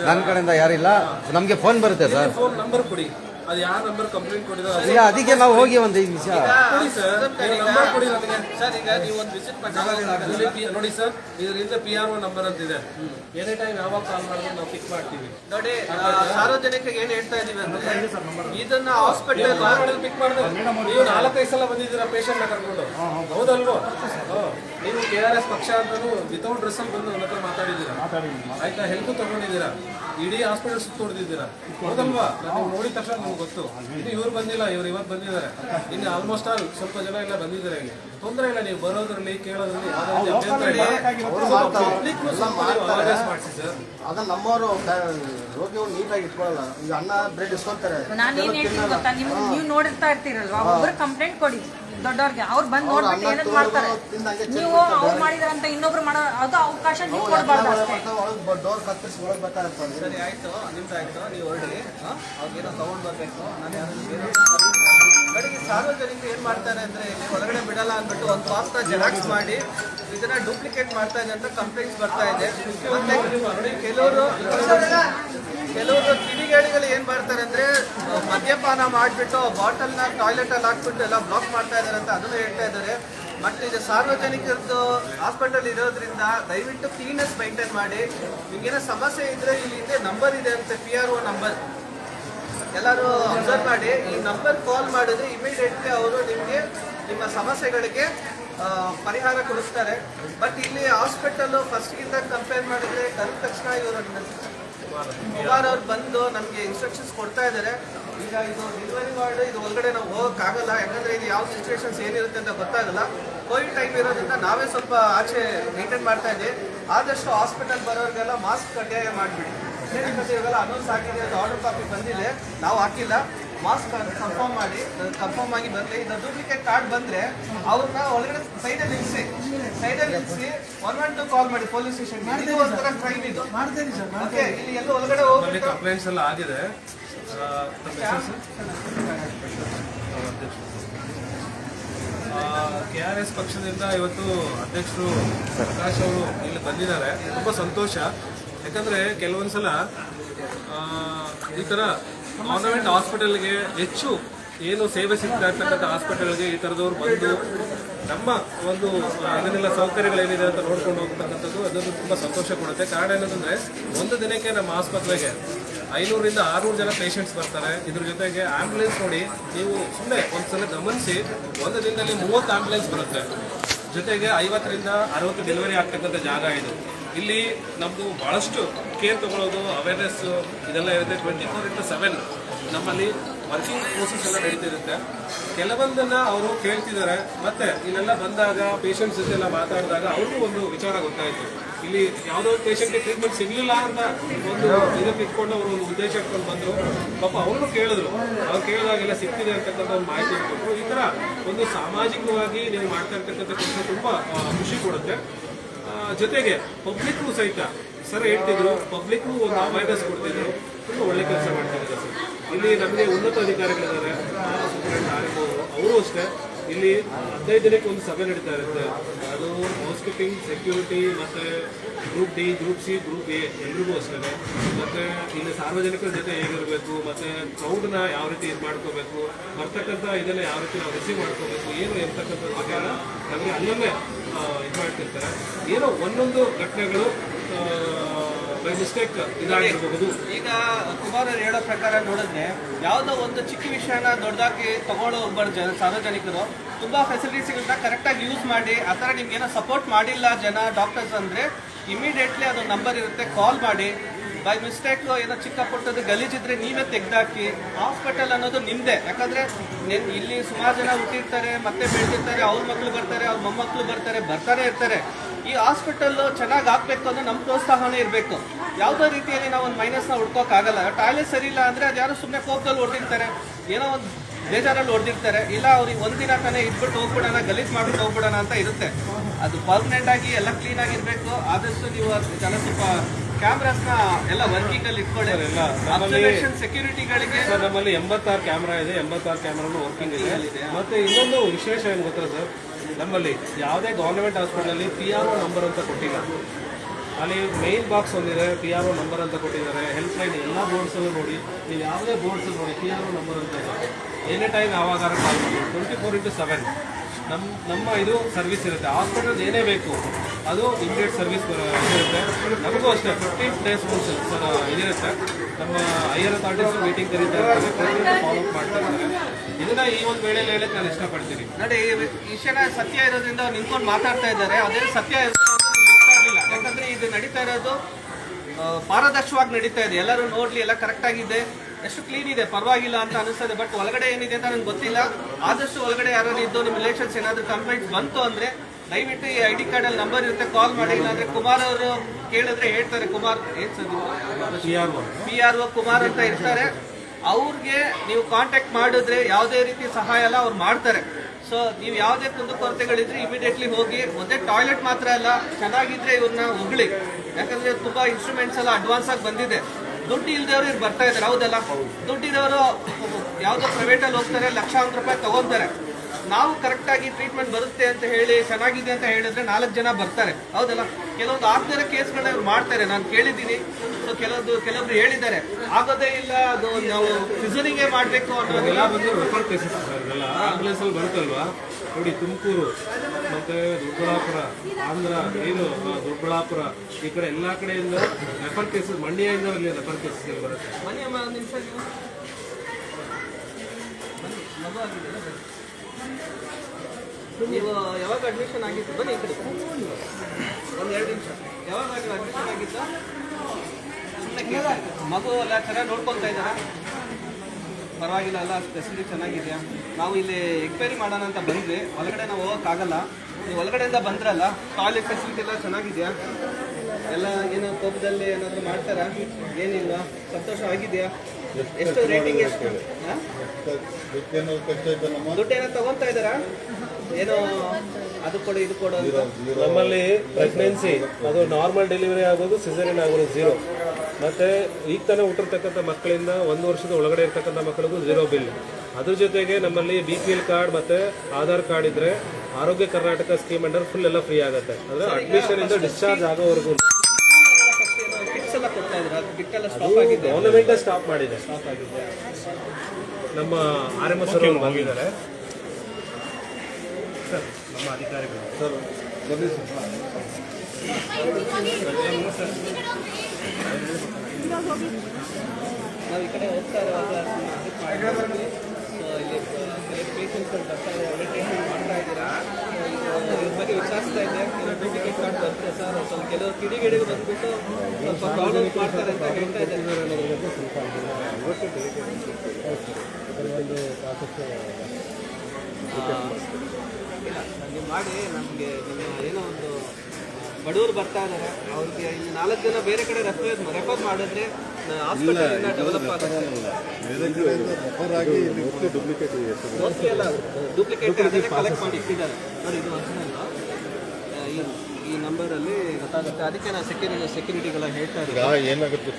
ನನ್ನ ಕಡೆಯಿಂದ ಯಾರಿಲ್ಲ? ನಮಗೆ ಫೋನ್ ಬರುತ್ತೆ ಸರ್. ಫೋನ್ ನಂಬರ್ ಕೊಡಿ. ಅದು ಯಾರ ನಂಬರ್ ಕಂಪ್ಲೇಂಟ್ ಕೊಡಿದಾರೆ ಇಲ್ಲ ಅದಕ್ಕೆ ನಾವು ಹೋಗಿ ಒಂದು ಐದು ನಿಮಿಷ. ಕೊಡಿ ಸರ್ ನಂಬರ್ ಕೊಡಿ ನನಗೆ ಸರ್ ಈಗ ನೀವು ಒಂದು ವಿಸಿಟ್ ಮಾಡಿ ಪಿ- ನೋಡಿ ಸರ್ ಇದರಿಂದ ಪಿ ಆರ್ ಒ ನಂಬರ್ ಅಂತ ಇದೆ. ಎನಿ ಟೈಮ್ ಯಾವಾಗ ಕಾಲ್ ಮಾಡಿದ್ರೆ ನಾವು ಪಿಕ್ ಮಾಡ್ತೀವಿ. ನೋಡಿ ಸಾರ್ವಜನಿಕರಿಗೆ ಏನ್ ಹೇಳ್ತಾ ಇದೀವಿ ಅಂದ್ರೆ ಇದನ್ನ ಹಾಸ್ಪಿಟಲ್ ಪಿಕ್ ಮಾಡಿದ್ರೆ ನೀವು ನಾಲ್ಕೈದು ಸಲ ಬಂದಿದ್ದೀರಾ ಪೇಷಂಟ್ ಕರ್ಕೊಂಡು? ಹೌದಲ್ವೋ. ನೀವು ಕೆ ಆರ್ ಎಸ್ ಪಕ್ಷ ಅಂತಾನು ವಿತೌಟ್ ಡ್ರೆಸ್ ಅಲ್ಲಿ ಬಂದು ನನ್ನ ಹತ್ರ ಮಾತಾಡಿದ್ದೀರಾ? ಆಯ್ತಾ ಹೆಲ್ಪ್ ತಗೊಂಡಿದ್ದೀರಾ? ಇಡೀ ಹಾಸ್ಪಿಟಲ್ ಸುತ್ತೋಡಿದ್ದೀರಾ ಹೌದಲ್ವಾ? ನಾವು ನೋಡಿದ ತಕ್ಷಣ ಗೊತ್ತು. ಇನ್ನು ಇವ್ರು ಬಂದಿಲ್ಲ ಇವ್ರು ಇವತ್ತು ಬಂದಿದ್ದಾರೆ. ಇನ್ನು ಆಲ್ಮೋಸ್ಟ್ ಆಲ್ ಸ್ವಲ್ಪ ಜನ ಎಲ್ಲ ಬಂದಿದ್ದಾರೆ ಇಲ್ಲಿ. ತೊಂದರೆ ಇಲ್ಲ ನೀವು ಬರೋದ್ರಲ್ಲಿ ಕೇಳೋದ್ರಲ್ಲಿ ಮಾಡಿಸಿ ಸರ್ ಅದನ್ನ ನಮ್ಮವರು ರೋಗಿಗಳು ನೀಟಾಗಿ ಇಟ್ಕೊಳ್ಳಲ್ಲ ಈಗ ಅನ್ನ ಬ್ರೆಡ್ ನಾನು ಏನು ಹೇಳ್ತೀನಿ ಗೊತ್ತಾ? ನೀವು ನೋಡಿರ್ತಾ ಇರ್ತೀರಲ್ವಾ? ಒಬ್ಬರು ಕಂಪ್ಲೇಂಟ್ ಕೊಡಿ. ದೊಡ್ಡವ್ರಿಗೆ. ಅವ್ರು ಬಂದು ನೋಡ್ಬಿಟ್ಟು ಏನಂತ ಮಾಡ್ತಾರೆ. ನೀವು ಅವ್ರು ಮಾಡಿದಾರಂತ ಇನ್ನೊಬ್ರು ಮಾಡೋ ಅದು ಅವಕಾಶ ನೀವು ಕೊಡಬಾರ್ದು ಅಷ್ಟೇ. ಒಳಗೆ ಡೋರ್ ಕತ್ತರಿಸಿ ಒಳಗೆ ಬರ್ತಾರೆ ಸರಿ ಆಯ್ತು. ನಿಮ್ದಾಯ್ತು ನೀವು ಹೊರಡಿ. ಅವ್ರಿಗೇನೋ ತಗೊಂಡ್ ಬರ್ಬೇಕು. ನಾನು ಕಡೆಗೆ ಸಾರ್ವಜನಿಕ ಏನ್ ಮಾಡ್ತಾರೆ ಅಂದ್ರೆ ಇಲ್ಲಿ ಒಳಗಡೆ ಬಿಡಲ್ಲ ಅಂದ್ಬಿಟ್ಟು ಒಂದು ಪಾಸ್ತ ಜೆರಾಕ್ಸ್ ಮಾಡಿ ಇದನ್ನ ಡೂಪ್ಲಿಕೇಟ್ ಮಾಡ್ತಾ ಇದೆ ಅಂತ ಕಂಪ್ಲೇಂಟ್ಸ್ ಬರ್ತಾ ಇದೆ. ಮತ್ತೆ ಕೆಲವರು ಕೆಲವರು ಕಿಡಿಗೇಡಿಗಳು ಏನು ಮಾಡ್ತಾರೆ ಅಂದ್ರೆ ಮದ್ಯಪಾನ ಮಾಡಿಬಿಟ್ಟು ಬಾಟಲ್ನ ಟಾಯ್ಲೆಟ್ ಅಲ್ಲಿ ಹಾಕ್ಬಿಟ್ಟು ಎಲ್ಲ ಬ್ಲಾಕ್ ಮಾಡ್ತಾ ಇದ್ದಾರೆ ಅಂತ ಅದನ್ನು ಹೇಳ್ತಾ ಇದ್ದಾರೆ. ಮತ್ತೆ ಇದು ಸಾರ್ವಜನಿಕರದ್ದು ಹಾಸ್ಪಿಟಲ್ ಇರೋದ್ರಿಂದ ದಯವಿಟ್ಟು ಕ್ಲೀನೆಸ್ ಮೈಂಟೈನ್ ಮಾಡಿ. ನಿಮಗೇನೋ ಸಮಸ್ಯೆ ಇದ್ರೆ ಇಲ್ಲಿ ಹಿಂದೆ ನಂಬರ್ ಇದೆ ಅಂತ ಪಿ ಆರ್ ಒ ನಂಬರ್ ಎಲ್ಲರೂ ಅಬ್ಸರ್ವ್ ಮಾಡಿ. ಈ ನಂಬರ್ ಕಾಲ್ ಮಾಡಿದ್ರೆ ಇಮಿಡಿಯೇಟ್ಲಿ ಅವರು ನಿಮಗೆ ನಿಮ್ಮ ಸಮಸ್ಯೆಗಳಿಗೆ ಪರಿಹಾರ ಕೊಡಿಸ್ತಾರೆ. ಬಟ್ ಇಲ್ಲಿ ಹಾಸ್ಪಿಟಲ್ ಫಸ್ಟ್ಗಿಂತ ಕಂಪೇರ್ ಮಾಡಿದ್ರೆ ಕರೆದ ತಕ್ಷಣ ಇವರು ಕುಮಾರ್ ಅವ್ರು ಬಂದು ನಮಗೆ ಇನ್ಸ್ಟ್ರಕ್ಷನ್ಸ್ ಕೊಡ್ತಾ ಇದ್ದಾರೆ. ಈಗ ಇದು ಡೆಲಿವರಿ ಮಾಡಿ ಇದು ಒಳಗಡೆ ನಾವು ಹೋಗೋಕ್ಕಾಗಲ್ಲ. ಯಾಕಂದ್ರೆ ಇದು ಯಾವ ಸಿಚುವೇಶನ್ಸ್ ಏನಿರುತ್ತೆ ಅಂತ ಗೊತ್ತಾಗಲ್ಲ. ಕೋವಿಡ್ ಟೈಮ್ ಇರೋದ್ರಿಂದ ನಾವೇ ಸ್ವಲ್ಪ ಆಚೆ ಮೇಂಟೈನ್ ಮಾಡ್ತಾ ಇದ್ದೀವಿ ಆದಷ್ಟು ಹಾಸ್ಪಿಟಲ್ ಬರೋರಿಗೆಲ್ಲ ಮಾಸ್ಕ್ ಕಡ್ಡಾಯ ಮಾಡಿಬಿಡಿ. ಏನಂತ ಇವಾಗೆಲ್ಲ ಅನೌನ್ಸ್ ಆಗಿದೆ ಅದು ಆರ್ಡರ್ ಕಾಪಿ ಬಂದಿದೆ. ನಾವು ಹಾಕಿಲ್ಲ. ಮಾಸ್ಕ್ ಕನ್ಫರ್ಮ್ ಮಾಡಿ ಕನ್ಫರ್ಮ್ ಆಗಿ ಬಂದರೆ ಇದು ಡೂಪ್ಲಿಕೇಟ್ ಕಾರ್ಡ್ ಬಂದರೆ ಅವ್ರನ್ನ ಒಳಗಡೆ ಸೈಡಲ್ಲಿ ನಿಲ್ಲಿಸಿ ಸೈಡಲ್ಲಿ ನಿಲ್ಲಿಸಿ ಒನ್ ಒನ್ ಟು ಕಾಲ್ ಮಾಡಿ ಪೊಲೀಸ್ ಸ್ಟೇಷನ್ ಕ್ರೈಮ್ ಇದು. ಮಾಡ್ತೇನೆ ಸರ್ ಓಕೆ ಇಲ್ಲಿ ಎಲ್ಲ ಒಳಗಡೆ ಹೋಗಿ ಕಂಪ್ಲೇಂಟ್ಸ್ ಎಲ್ಲ ಆಗಿದೆ. ಕೆ ಆರ್ ಎಸ್ ಪಕ್ಷದಿಂದ ಇವತ್ತು ಅಧ್ಯಕ್ಷರು ಪ್ರಕಾಶ್ ಅವರು ಇಲ್ಲಿ ಬಂದಿದ್ದಾರೆ. ತುಂಬ ಸಂತೋಷ. ಯಾಕಂದ್ರೆ ಕೆಲವೊಂದ್ಸಲ ಆ, ಈ ಥರ ಗೌರ್ಮೆಂಟ್ ಹಾಸ್ಪಿಟಲ್ಗೆ ಹೆಚ್ಚು ಏನು ಸೇವೆ ಸಿಗ್ತಾ ಇರ್ತಕ್ಕಂಥ ಹಾಸ್ಪಿಟಲ್ಗೆ ಈ ಥರದವ್ರು ಬಂದು ನಮ್ಮ ಒಂದು ಅದನ್ನೆಲ್ಲ ಸೌಕರ್ಯಗಳೇನಿದೆ ಅಂತ ನೋಡ್ಕೊಂಡು ಹೋಗ್ತಕ್ಕಂಥದ್ದು ಅದನ್ನು ತುಂಬ ಸಂತೋಷ ಕೊಡುತ್ತೆ. ಕಾರಣ ಏನಂದ್ರೆ ಒಂದು ದಿನಕ್ಕೆ ನಮ್ಮ ಆಸ್ಪತ್ರೆಗೆ ಐನೂರಿಂದ ಆರುನೂರು ಜನ ಪೇಷಂಟ್ಸ್ ಬರ್ತಾರೆ. ಇದ್ರ ಜೊತೆಗೆ ಆಂಬ್ಯುಲೆನ್ಸ್ ನೋಡಿ, ನೀವು ಸುಮ್ಮನೆ ಒಂದ್ಸಲ ಗಮನಿಸಿ, ಒಂದು ದಿನದಲ್ಲಿ ಮೂವತ್ತು ಆಂಬ್ಯುಲೆನ್ಸ್ ಬರುತ್ತೆ. ಜೊತೆಗೆ ಐವತ್ತರಿಂದ ಅರವತ್ತು ಡೆಲಿವರಿ ಆಗ್ತಕ್ಕಂಥ ಜಾಗ ಇದು. ಇಲ್ಲಿ ನಮ್ಮದು ಭಾಳಷ್ಟು ಕೇರ್ ತಗೊಳ್ಳೋದು ಅವೇರ್ನೆಸ್ಸು ಇದೆಲ್ಲ ಇರುತ್ತೆ. ಟ್ವೆಂಟಿ ಫೋರ್ ಇಂಟು ಸೆವೆನ್ ನಮ್ಮಲ್ಲಿ ವರ್ಕಿಂಗ್ ಪ್ರೋಸೆಸ್ ಎಲ್ಲ ನಡೀತಿರುತ್ತೆ. ಕೆಲವೊಂದನ್ನ ಅವರು ಕೇಳ್ತಿದ್ದಾರೆ. ಮತ್ತೆ ಇಲ್ಲೆಲ್ಲ ಬಂದಾಗ ಪೇಷಂಟ್ಸ್ ಜೊತೆ ಎಲ್ಲ ಮಾತಾಡಿದಾಗ ಅವ್ರಿಗೂ ಒಂದು ವಿಚಾರ ಗೊತ್ತಾಯಿತು. ಇಲ್ಲಿ ಯಾವುದೋ ಪೇಷಂಟ್ಗೆ ಟ್ರೀಟ್ಮೆಂಟ್ ಸಿಗಲಿಲ್ಲ ಅಂತ ಒಂದು ಇದಕ್ಕೆ ಇಟ್ಕೊಂಡು ಅವರು ಒಂದು ಉದ್ದೇಶ ಇಟ್ಕೊಂಡು ಬಂದರು. ಪಾಪ ಅವರು ಕೇಳಿದ್ರು. ಅವ್ರು ಕೇಳಿದಾಗೆಲ್ಲ ಸಿಕ್ತಿದೆ ಅಂತಕ್ಕಂಥ ಒಂದು ಮಾಹಿತಿ ಕೊಟ್ಟರು ಈ ಥರ ಒಂದು ಸಾಮಾಜಿಕವಾಗಿ ನೀವು ಮಾಡ್ತಾ ಇರ್ತಕ್ಕಂಥ ಕೆಲಸ ತುಂಬ ಖುಷಿ ಕೊಡುತ್ತೆ. ಜೊತೆಗೆ ಪಬ್ಲಿಕ್ಗೂ ಸಹಿತ ಸರ್ ಹೇಳ್ತಿದ್ರು ಪಬ್ಲಿಕ್ಗೂ ಒಂದು ಅವೇರ್ನೆಸ್ ಕೊಡ್ತಿದ್ರು. ತುಂಬ ಒಳ್ಳೆ ಕೆಲಸ ಮಾಡ್ತಿದ್ದಾರೆ ಸರ್. ಇಲ್ಲಿ ನಮಗೆ ಉನ್ನತ ಅಧಿಕಾರಿಗಳಿದ್ದಾರೆ. ಅವರು ಅವರು ಅಷ್ಟೇ. ಇಲ್ಲಿ ಹದಿನೈದು ದಿನಕ್ಕೆ ಒಂದು ಸಭೆ ನಡೀತಾ ಇರುತ್ತೆ. ಅದು ಹೌಸ್ ಕೀಪಿಂಗ್ ಸೆಕ್ಯೂರಿಟಿ ಮತ್ತು group D group C group A ಎಲ್ರಿಗೂ ಅಷ್ಟೇ. ಮತ್ತು ಇಲ್ಲಿ ಸಾರ್ವಜನಿಕರ ಜೊತೆ ಹೇಗಿರಬೇಕು, ಮತ್ತು ಕ್ರೌಡ್ನ ಯಾವ ರೀತಿ ಇದು ಮಾಡ್ಕೋಬೇಕು, ಬರ್ತಕ್ಕಂಥ ಇದನ್ನ ಯಾವ ರೀತಿ ನಾವು ರಿಸೀವ್ ಮಾಡ್ಕೋಬೇಕು, ಏನು ಎಂತಕ್ಕಂಥ ಬಗ್ಗೆ ನಮಗೆ ಅಲ್ಲೊಮ್ಮೆ ಇದು ಮಾಡ್ತಿರ್ತಾರೆ. ಏನೋ ಒಂದೊಂದು ಘಟನೆಗಳು ಬೈ ಇದಾಗಿರಬಹುದು. ಈಗ ಕುಮಾರ್ ಹೇಳೋ ಪ್ರಕಾರ ನೋಡಿದ್ರೆ ಯಾವುದೋ ಒಂದು ಚಿಕ್ಕ ವಿಷಯನ ದೊಡ್ಡದಾಗಿ ತಗೊಳ್ಳೋ ಒಬ್ಬರು ಜನ, ಸಾರ್ವಜನಿಕರು ತುಂಬಾ ಫೆಸಿಲಿಟೀಸ್ಗಳನ್ನ ಕರೆಕ್ಟಾಗಿ ಯೂಸ್ ಮಾಡಿ, ಆ ಥರ ನಿಮ್ಗೆ ಏನೋ ಸಪೋರ್ಟ್ ಮಾಡಿಲ್ಲ ಜನ ಡಾಕ್ಟರ್ಸ್ ಅಂದ್ರೆ ಇಮಿಡಿಯೇಟ್ಲಿ ಅದು ನಂಬರ್ ಇರುತ್ತೆ ಕಾಲ್ ಮಾಡಿ. ಬೈ ಮಿಸ್ಟೇಕ್ ಏನೋ ಚಿಕ್ಕ ಪುಟ್ಟದ್ದು ಗಲೀಜಿದ್ರೆ ನೀವೇ ತೆಗ್ದಾಕಿ ಹಾಸ್ಪಿಟಲ್ ಅನ್ನೋದು ನಿಮ್ಮದೇ ಯಾಕಂದ್ರೆ ಇಲ್ಲಿ ಸುಮಾರು ಜನ ಹುಟ್ಟಿರ್ತಾರೆ, ಮತ್ತೆ ಬೆಳೆದಿರ್ತಾರೆ, ಅವ್ರ ಮಕ್ಕಳು ಬರ್ತಾರೆ, ಅವ್ರ ಮೊಮ್ಮಕ್ಕಳು ಬರ್ತಾರೆ, ಬರ್ತಾನೆ ಇರ್ತಾರೆ. ಈ ಹಾಸ್ಪಿಟಲ್ ಚೆನ್ನಾಗಿ ಹಾಕ್ಬೇಕು ಅಂದ್ರೆ ನಮ್ಮ ಪ್ರೋತ್ಸಾಹನೇ ಇರಬೇಕು. ಯಾವುದೋ ರೀತಿಯಲ್ಲಿ ನಾವು ಒಂದು ಮೈನಸ್ನ ಹುಡ್ಕೋಕ್ಕಾಗಲ್ಲ ಟಾಯ್ಲೆಟ್ ಸರಿ ಇಲ್ಲ ಅಂದರೆ ಅದು ಯಾರೋ ಸುಮ್ಮನೆ ಕೋಪದಲ್ಲಿ ಹೊಡೆದಿರ್ತಾರೆ ಏನೋ ಒಂದು ಬೇಜಾರಲ್ಲಿ ಹೊಡೆದಿರ್ತಾರೆ ಇಲ್ಲ, ಅವ್ರಿಗೆ ಒಂದಿನ ತಾನೇ ಇದ್ಬಿಟ್ಟು ಹೋಗ್ಬಿಡೋಣ, ಗಲೀಜ್ ಮಾಡ್ಬಿಟ್ಟು ಹೋಗ್ಬಿಡೋಣ ಅಂತ ಇರುತ್ತೆ. ಅದು ಪರ್ಮನೆಂಟ್ ಆಗಿ ಎಲ್ಲ ಕ್ಲೀನ್ ಆಗಿರ್ಬೇಕು. ಆದಷ್ಟು ನೀವು ಜನ ಸ್ವಲ್ಪ ಕ್ಯಾಮ್ರಾಸ್ನ ಎಲ್ಲ ವರ್ಕಿಂಗ್ ಅಲ್ಲಿ ಇಟ್ಕೊಳ್ಳಿ ಎಲ್ಲ ನಮ್ಮಲ್ಲಿ- ಅಬ್ಸರ್ವೇಷನ್ ಸೆಕ್ಯೂರಿಟಿಗಳಿಗೆ ಸರ್ ನಮ್ಮಲ್ಲಿ ಎಂಬತ್ತಾರು ಕ್ಯಾಮ್ರಾ ಇದೆ ಎಂಬತ್ತಾರು ಕ್ಯಾಮ್ರಾನು ವರ್ಕಿಂಗ್ ಇದೆ. ಮತ್ತೆ ಇನ್ನೊಂದು ವಿಶೇಷ ಏನು ಗೊತ್ತಾ ಸರ್? ನಮ್ಮಲ್ಲಿ ಯಾವುದೇ ಗೌರ್ಮೆಂಟ್ ಹಾಸ್ಪಿಟಲಲ್ಲಿ ಪಿ ಆರ್ ಒ ನಂಬರ್ ಅಂತ ಕೊಟ್ಟಿಲ್ಲ. ಅಲ್ಲಿ ಮೇಲ್ ಬಾಕ್ಸ್ ಒಂದಿದೆ ಪಿ ಆರ್ ಒ ನಂಬರ್ ಅಂತ ಕೊಟ್ಟಿದ್ದಾರೆ. ಹೆಲ್ಪ್ ಲೈನ್ ಎಲ್ಲ ಬೋರ್ಡ್ಸಲ್ಲೂ ನೋಡಿ ನೀವು ಯಾವುದೇ ಬೋರ್ಡ್ಸ್ ನೋಡಿ ಪಿ ಆರ್ ಒ ನಂಬರ್ ಅಂತ ಎನಿ ಟೈಮ್ ಯಾವಾಗ ಕಾಲ್ ಮಾಡಿ ಟ್ವೆಂಟಿ ಫೋರ್ ಇಂಟು ಸೆವೆನ್ ನಮ್ಮ ನಮ್ಮ ಇದು ಸರ್ವಿಸ್ ಇರುತ್ತೆ. ಹಾಸ್ಪಿಟಲ್ ಏನೇ ಬೇಕು, ಅದು ಇಮಿಡಿಯೇಟ್ ಸರ್ವಿಸ್ ಇರುತ್ತೆ. ನಮಗೂ ಅಷ್ಟೇ ಫಿಫ್ಟೀನ್ ಡೇಸ್ ಇದಿರುತ್ತೆ. ನಮ್ಮ ಹೈಯರ್ ಅಥಾರಿಟೀಸ್ ಮೀಟಿಂಗ್ ಕರೀತಾ ಇರ್ತಾರೆ ಫಾಲೋ ಅಪ್ ಮಾಡ್ತಾ ಇರ್ತಾರೆ ಇದನ್ನ ಈ ಒಂದು ವೇಳೆಯಲ್ಲಿ ಹೇಳಕ್ಕೆ ನಾನು ಇಷ್ಟಪಡ್ತೀನಿ. ನೋಡಿ ವಿಷಯನ ಸತ್ಯ ಇರೋದ್ರಿಂದ ಅವ್ರು ನಿಂತ್ಕೊಂಡು ಮಾತಾಡ್ತಾ ಇದ್ದಾರೆ. ಅದೇ ಸತ್ಯ ಇರೋದಿಲ್ಲ. ಯಾಕಂದ್ರೆ ಇದು ನಡೀತಾ ಇರೋದು ಪಾರದರ್ಶವಾಗಿ ನಡೀತಾ ಇದೆ. ಎಲ್ಲರೂ ನೋಡ್ಲಿ, ಎಲ್ಲ ಕರೆಕ್ಟ್ ಆಗಿದೆ. ಎಷ್ಟು ಕ್ಲೀನ್ ಇದೆ? ಪರವಾಗಿಲ್ಲ ಅಂತ ಅನಿಸ್ತದೆ ಬಟ್ ಒಳಗಡೆ ಏನಿದೆ ಅಂತ ನನಗೆ ಗೊತ್ತಿಲ್ಲ. ಆದಷ್ಟು ಒಳಗಡೆ ಯಾರಾದ್ರು ಇದ್ದು ನಿಮ್ಮ ರಿಲೇಷನ್ಸ್ ಏನಾದರೂ ಕಂಪ್ಲೇಂಟ್ಸ್ ಬಂತು ಅಂದರೆ ದಯವಿಟ್ಟು ಈ ಐ ಡಿ ಕಾರ್ಡಲ್ಲಿ ನಂಬರ್ ಇರುತ್ತೆ ಕಾಲ್ ಮಾಡಿ. ಇಲ್ಲಾಂದ್ರೆ ಕುಮಾರ್ ಅವರು ಕೇಳಿದ್ರೆ ಹೇಳ್ತಾರೆ Kumar P R O Kumar ಅಂತ ಇರ್ತಾರೆ. ಅವ್ರಿಗೆ ನೀವು ಕಾಂಟ್ಯಾಕ್ಟ್ ಮಾಡಿದ್ರೆ ಯಾವುದೇ ರೀತಿ ಸಹಾಯ ಎಲ್ಲ ಅವ್ರು ಮಾಡ್ತಾರೆ. ಸೊ ನೀವು ಯಾವುದೇ ಕುಂದುಕೊರತೆಗಳಿದ್ರೆ ಇಮಿಡಿಯೇಟ್ಲಿ ಹೋಗಿ ಒಂದೇ ಟಾಯ್ಲೆಟ್ ಮಾತ್ರ ಅಲ್ಲ ಚೆನ್ನಾಗಿದ್ರೆ ಇವ್ರನ್ನ ಹೊಗಳಿ. ಯಾಕಂದ್ರೆ ತುಂಬಾ ಇನ್ಸ್ಟ್ರೂಮೆಂಟ್ಸ್ ಎಲ್ಲ ಅಡ್ವಾನ್ಸ್ ಆಗಿ ಬಂದಿದೆ. ದುಡ್ಡು ಇಲ್ದವ್ರು ಇವ್ರು ಬರ್ತಾ ಇದ್ದಾರೆ, ಹೌದಲ್ಲ? ದುಡ್ಡಿರೋರು ಯಾವುದೋ ಪ್ರೈವೇಟಲ್ಲಿ ಹೋಗ್ತಾರೆ, ಲಕ್ಷಾಂತರ ರೂಪಾಯಿ ತಗೊಂತಾರೆ. ನಾವು ಕರೆಕ್ಟಾಗಿ ಟ್ರೀಟ್ಮೆಂಟ್ ಬರುತ್ತೆ ಅಂತ ಹೇಳಿ, ಚೆನ್ನಾಗಿದೆ ಅಂತ ಹೇಳಿದ್ರೆ ನಾಲ್ಕು ಜನ ಬರ್ತಾರೆ, ಹೌದಲ್ಲ? ಕೆಲವೊಂದು ಆಗ್ತಿರೋ ಕೇಸ್ಗಳನ್ನ ಇವ್ರು ಮಾಡ್ತಾರೆ, ನಾನು ಕೇಳಿದ್ದೀನಿ. ಕೆಲವೊಂದು, ಕೆಲವೊಬ್ರು ಹೇಳಿದ್ದಾರೆ. ಆಗೋದೇ ಇಲ್ಲ, ಅದು ನಾವು ಸಿಸನಿಂಗ್ ಮಾಡಬೇಕು ಅನ್ನೋದಿಲ್ಲ. ಬಂದು ರೆಫರ್ ಕೇಸಸ್ ಸರ್ ಇದೆಲ್ಲ ಆಂಬುಲೆನ್ಸ್ ಅಲ್ಲಿ ಬರುತ್ತಲ್ವಾ? ನೋಡಿ, ತುಮಕೂರು. ಮತ್ತೆ ದೊಡ್ಡಬಳ್ಳಾಪುರ, ಆಂಧ್ರ ಏನು ದೊಡ್ಡಬಳ್ಳಾಪುರ, ಈ ಕಡೆ ಎಲ್ಲ ಕಡೆಯಿಂದ ರೆಫರ್ ಕೇಸಸ್ ಮಂಡ್ಯದಿಂದ ಇಲ್ಲಿ ರೆಫರ್ ಕೇಸಸ್ ಬರುತ್ತೆ. ನೀವು ಯಾವಾಗ ಅಡ್ಮಿಷನ್ ಆಗಿತ್ತು ಬನ್ನಿ ಈ ಒಂದು ಎರಡು ನಿಮಿಷ. ಯಾವಾಗ ಅಡ್ಮಿಷನ್ ಆಗಿತ್ತು. ಮಗು ಎಲ್ಲ ಚೆನ್ನಾಗಿ ನೋಡ್ಕೊಳ್ತಾ ಇದ್ದಾರಾ? ಪರವಾಗಿಲ್ಲ ಅಲ್ಲ ಫೆಸಿಲಿಟಿ ಚೆನ್ನಾಗಿದೆಯಾ? ನಾವು ಇಲ್ಲಿ ಎಕ್ವೈರಿ ಮಾಡೋಣ ಅಂತ ಬಂದ್ವಿ. ಒಳಗಡೆ ನಾವು ಹೋಗೋಕ್ಕಾಗಲ್ಲ. ನೀವು ಒಳಗಡೆಯಿಂದ ಬಂದ್ರಲ್ಲ ಟಾಯ್ಲೆಟ್ ಫೆಸಿಲಿಟಿ ಎಲ್ಲ ಚೆನ್ನಾಗಿದೆಯಾ? ಎಲ್ಲ ಏನೋ ಕೋಪದಲ್ಲಿ ಏನಾದರೂ ಮಾಡ್ತಾರಾ? ಏನಿಲ್ಲ ಸಂತೋಷ ಆಗಿದೆಯಾ ಎಷ್ಟು ರೇಟಿಂಗ್ ಎಷ್ಟು? ದುಡ್ಡು ಏನೋ ತಗೊಂತಾ ಇದ್ದಾರಾ? ಏನೋ ಅದು ಕೊಡು ಇದು ಕೊಡು ನಮ್ಮಲ್ಲಿ ಪ್ರೆಗ್ನೆನ್ಸಿ ಅದು ನಾರ್ಮಲ್ ಡೆಲಿವರಿ ಆಗೋದು ಸಿಸರಿನ್ ಆಗೋದು ಝೀರೋ ಮತ್ತೆ ಈಗ ತಾನೇ ಹುಟ್ಟಿರ್ತಕ್ಕಂಥ ಮಕ್ಕಳಿಂದ ಒಂದು ವರ್ಷದ ಒಳಗಡೆ ಇರ್ತಕ್ಕಂಥ ಮಕ್ಕಳಿಗೂ ಝೀರೋ ಬಿಲ್ ಅದ್ರ ಜೊತೆಗೆ ನಮ್ಮಲ್ಲಿ ಬಿ ಪಿ ಎಲ್ ಕಾರ್ಡ್ ಮತ್ತೆ ಆಧಾರ್ ಕಾರ್ಡ್ ಇದ್ರೆ Arogya Karnataka scheme under full ಎಲ್ಲ ಫ್ರೀ ಆಗುತ್ತೆ. ಅಂದ್ರೆ ಅಡ್ಮಿಷನ್ ಇಂದ ಡಿಸ್ಚಾರ್ಜ್ ಆಗೋವರೆಗೂ. ಕಿಟ್ಸ್ ಎಲ್ಲ ಕೊಡ್ತಾ ಇದ್ರ ಕಿಟ್ ಎಲ್ಲ ಸ್ಟಾಪ್ ಆಗಿದೆ. ಗೌರ್ಮೆಂಟ್ ಸ್ಟಾಪ್ ಮಾಡಿದೆ. ಸ್ಟಾಪ್ ಆಗಿದೆ. ನಮ್ಮ ಆರ್ ಎಂ ಎಸ್ ಅವರು ಬಂದಿದ್ದಾರೆ. ಸರ್ ನಮ್ಮ ಅಧಿಕಾರಿಗಳು. ಸರ್ ನಾವು ಈ ಕಡೆ ಹೋಗ್ತಾ ಇರೋ ಸೊ ಇಲ್ಲಿ ಪೇಷಂಟ್ಗಳು ಮಾಡ್ತಾ ಇದ್ದೀರಾ? ಬಗ್ಗೆ ವಿಚಾರಿಸ್ತಾ ಟಿಕೆಟ್ ಕಾರ್ಡ್ ಬರುತ್ತೆ ಸರ್, ಸ್ವಲ್ಪ ಕೆಲವು ಕಿಡಿಗೇಡಿಗಳು ಬಂದ್ಬಿಟ್ಟು ಸ್ವಲ್ಪ ಮಾಡ್ತಾರೆ ಅಂತ ಹೇಳ್ತಾ ಇಲ್ಲ ಮಾಡಿ, ನಮಗೆ ನಿಮ್ಮ ಏನೋ ಒಂದು ಬಡವರು ಬರ್ತಾ ಇದ್ದಾರೆ ಅವ್ರಿಗೆ ಇಲ್ಲಿ ನಾಲ್ಕು ಜನ ಬೇರೆ ಕಡೆ ರೆಫರ್ ರೆಫರ್ ಮಾಡಿದ್ರೆ ಡೂಪ್ಲಿಕೇಟ್ ಅದನ್ನೇ ಕಲೆಕ್ಟ್ ಮಾಡಿ ಇಟ್ಟಿದ್ದಾರೆ ಇದು ಈ ಈ ನಂಬರಲ್ಲಿ ಗೊತ್ತಾಗುತ್ತೆ. ಅದಕ್ಕೆ ನಾನು ಸೆಕ್ಯೂರಿಟಿ ಸೆಕ್ಯೂರಿಟಿಗಳ ಹೇಳ್ತಾ ಇದ್ದೀನಿ ಏನಾಗುತ್ತೆ